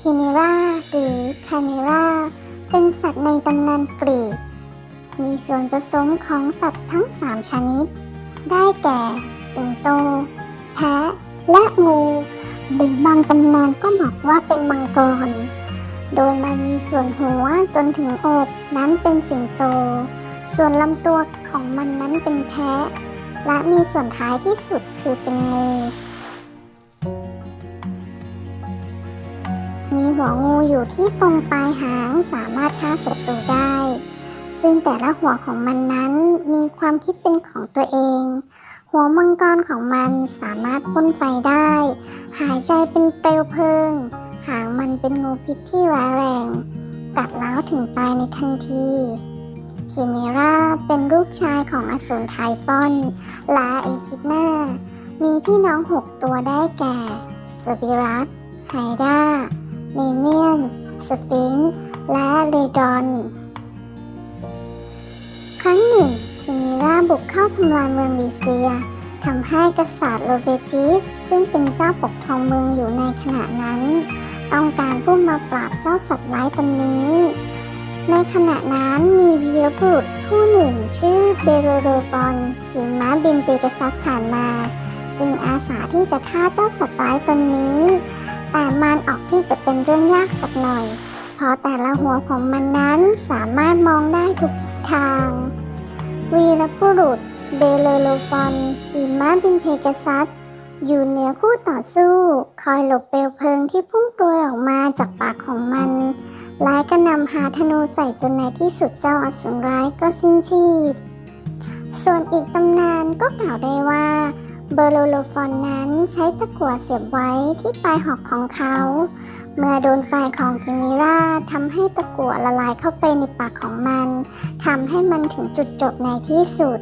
คิเมราหรือคาเมราเป็นสัตว์ในตำนานกรีก มีส่วนผสมของสัตว์ทั้ง 3 ชนิด ได้แก่สิงโต แพะ และงู หรือบางตำนานก็บอกว่าเป็นมังกร โดยมันมีส่วนหัวจนถึงอกนั้นเป็นสิงโต ส่วนลำตัวของมันนั้นเป็นแพะ และมีส่วนท้ายที่สุดคือเป็นงู มีหัวงูอยู่ที่ตรงปลายหางสามารถฆ่าศัตรูได้ ซึ่งแต่ละหัวของมันนั้นมีความคิดเป็นของตัวเอง หัวมังกรของมันสามารถพ่นไฟได้ หายใจเป็นเปลวเพลิง หางมันเป็นงูพิษที่ร้ายแรงกัดแล้วถึงตายในทันทีคิเมราเป็นลูกชายของอสูรไทฟอนและเอคิดนา มีพี่น้องหกตัวได้แก่สปิรัสไฮดา เนเมียน สฟิงค์และเลดอน ครั้งหนึ่งคิมิราบุกเข้าทำลายเมืองลิเซียทำให้กษัตริย์โลเบติสซึ่งเป็นเจ้าปกครองเมืองอยู่ในขณะนั้น ต้องการผู้มาปราบเจ้าสัตว์ร้ายตนนี้ ในขณะนั้นมีวีรบุรุษผู้หนึ่งชื่อเบโรโดปอนขี่ม้าบินเปกาซัสผ่านมา จึงอาสาที่จะฆ่าเจ้าสัตว์ร้ายตนนี้ แต่มันออกที่จะเป็นเรื่องยากสักหน่อย เพราะแต่ละหัวของมันนั้นสามารถมองได้ทุกทิศทาง วีรบุรุษ เบโลโลฟอนขี่ม้าบินเพกาซัสอยู่เหนือคู่ต่อสู้ คอยหลบเปลวเพลิงที่พุ่งโปรยออกมาจากปากของมันและก็นำหาธนูใส่จนในที่สุดเจ้าอสูรร้ายก็สิ้นชีพ ส่วนอีกตำนานก็กล่าวได้ว่า เบอร์โลโลฟอนนั้นใช้ตะกั่วเสียบไว้ที่ปลายหอกของเขา เมื่อโดนไฟของกิมิราทำให้ตะกั่วละลายเข้าไปในปากของมันทำให้มันถึงจุดจบในที่สุด